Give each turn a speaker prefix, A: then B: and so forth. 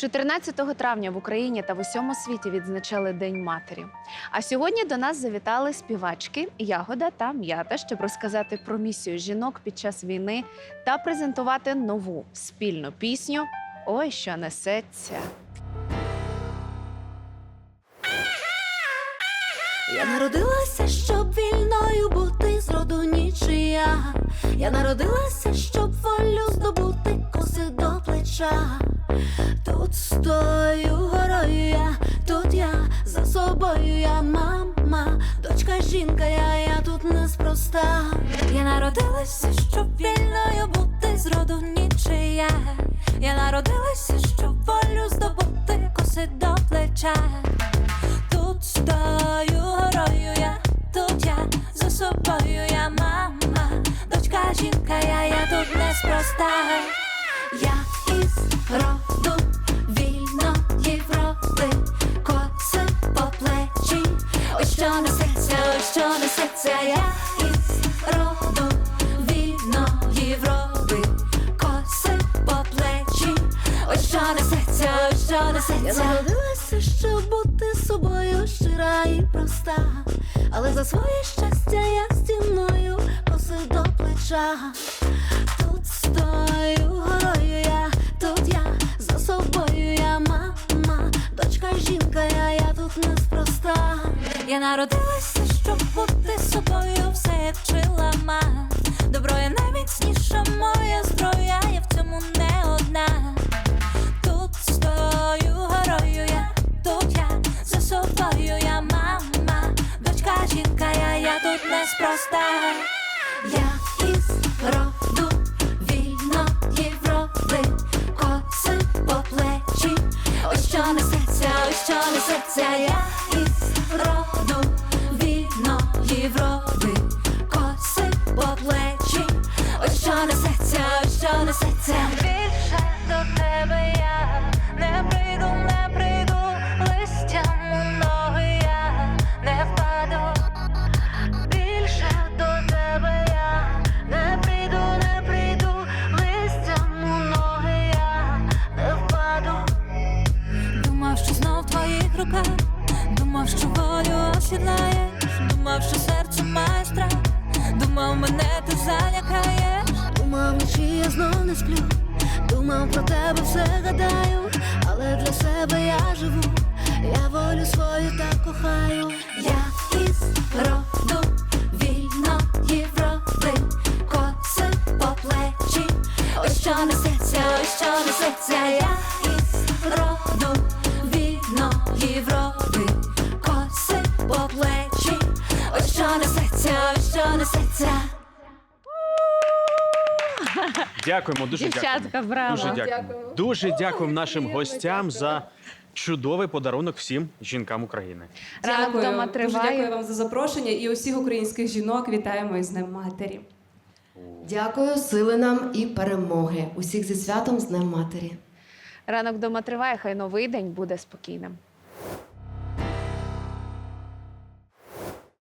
A: 14 травня в Україні та в усьому світі відзначали День матері. А сьогодні до нас завітали співачки Ягода та М'ята, щоб розказати про місію жінок під час війни та презентувати нову спільну пісню Ой, що несеться.
B: Я народилася, щоб вільною бути з роду нічия. Я народилася, щоб Тут стою горою я, тут я за собою я мама, дочка жінка, я, я тут неспроста. Я народилася, щоб вільною бути з роду нічия. Я народилася, щоб волю здобути коси до плеча. Тут стою горою я, тут я за собою я мама, дочка жінка, я, я тут неспроста. Я роду вільної Європи, коси по плечі, ось що несеться, ось що несеться, я із роду вільної Європи, коси по плечі, ось що несеться, ось що несеться. Я народилася, щоб бути собою. Щира і проста, але за своє щастя я стіною коси до плеча. Я народилася, щоб бути собою, все як вчила мама. Добро є найміцніша моя зброя, я в цьому не одна. Тут стою горою я, тут я за собою я мама, дочка жінка, я, я тут неспроста. Я із роду вільної Європи, коси по плечі, ось що несеться, ось що несеться, я із роду волю осідлаєш, думав, що серце має страх, думав, мене ти залякаєш. Думав, вночі я знов не сплю, думав про тебе все гадаю, але для себе я живу, я волю свою так кохаю. Я із роду вільної Європи, коси по плечі, ось що несеться, ось що несеться, я із роду вільної Європи, по плечі, ось що несеться, ось що несеться.
C: Дякуємо, дуже
A: Дівчатка,
C: дякуємо.
A: браво.
C: Дуже дякуємо. Дуже дякуємо нашим гостям за чудовий подарунок всім жінкам України.
A: Ранок
D: Дякую.
A: вдома
D: Дуже
A: триває.
D: дякую вам за запрошення і усіх українських жінок вітаємо із Днем Матері.
E: Дякую, сили нам і перемоги. Усіх зі святом з Днем Матері.
A: Ранок вдома триває, хай новий день буде спокійним.